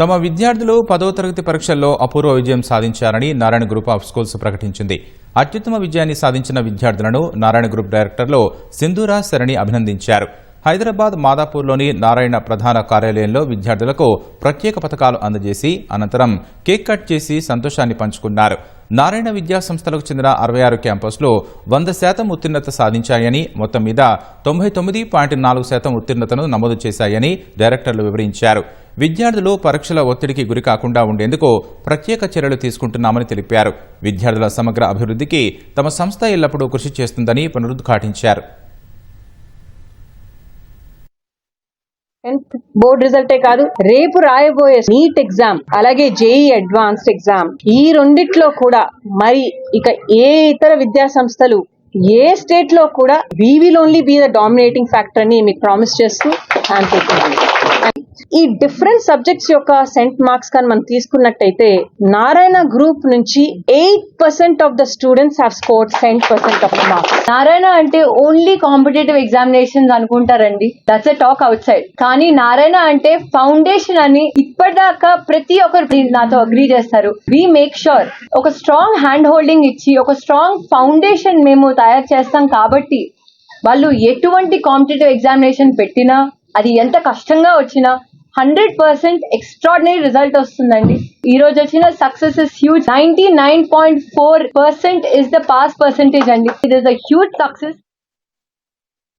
తమ విద్యార్థులు పదో తరగతి పరీక్షల్లో అపూర్వ విజయం సాధించారని నారాయణ గ్రూప్ ఆఫ్ స్కూల్స్ ప్రకటించింది. అత్యుత్తమ విజయాన్ని సాధించిన విద్యార్థులను నారాయణ గ్రూప్ డైరెక్టర్లు సింధూరా శరణి అభినందించారు. హైదరాబాద్ మాదాపూర్లోని నారాయణ ప్రధాన కార్యాలయంలో విద్యార్థులకు ప్రత్యేక పథకాలు అందజేసి అనంతరం కేక్ కట్ చేసి సంతోషాన్ని పంచుకున్నారు. నారాయణ విద్యా సంస్థలకు చెందిన అరవై ఆరు క్యాంపస్లో వంద శాతం ఉత్తీర్ణత సాధించాయని మొత్తం మీద తొంభై తొమ్మిది పాయింట్ నాలుగు శాతం ఉత్తీర్ణతను నమోదు చేశాయని డైరెక్టర్లు వివరించారు. విద్యార్థులు పరీక్షల ఒత్తిడికి గురి కాకుండా ఉండేందుకు ప్రత్యేక చర్యలు తీసుకుంటున్నామని తెలిపారు. విద్యార్థుల సమగ్ర అభివృద్ధికి తమ సంస్థ ఎల్లప్పుడూ కృషి చేస్తుందని పునరుద్ఘాటించారు. బోర్డ్ రిజల్టే కాదు రేపు రాయబోయే నీట్ ఎగ్జామ్ అలాగే జేఈ అడ్వాన్స్డ్ ఎగ్జామ్ ఈ రెండిట్లో కూడా మరి ఇక ఏ ఇతర విద్యా సంస్థలు ఏ స్టేట్లో కూడా we will only be the dominating factor అని మీకు ప్రామిస్ చేస్తూ థ్యాంక్ యూ ఈ డిఫరెంట్ సబ్జెక్ట్స్ యొక్క సెంట్ మార్క్స్ కానీ మనం తీసుకున్నట్టయితే నారాయణ గ్రూప్ నుంచి eight percent of the students have score cent percent of the marks Narayana అంటే ఓన్లీ కాంపిటేటివ్ ఎగ్జామినేషన్స్ అనుకుంటారండి. That's a talk outside కానీ నారాయణ అంటే ఫౌండేషన్ అని ఇప్పటిదాకా ప్రతి ఒక్కరు నాతో అగ్రీ చేస్తారు. వి మేక్ షూర్ ఒక స్ట్రాంగ్ హ్యాండ్ హోల్డింగ్ ఇచ్చి ఒక స్ట్రాంగ్ ఫౌండేషన్ మేము తయారు చేస్తాం కాబట్టి వాళ్ళు ఎటువంటి కాంపిటేటివ్ ఎగ్జామినేషన్ పెట్టినా అది ఎంత కష్టంగా వచ్చినా హండ్రెడ్ పర్సెంట్ ఎక్స్ట్రాడినరీ రిజల్ట్ వస్తుందండి. ఈ రోజు వచ్చిన success is huge. Ninety nine point four percent is the pass percentage అండి. It is a huge success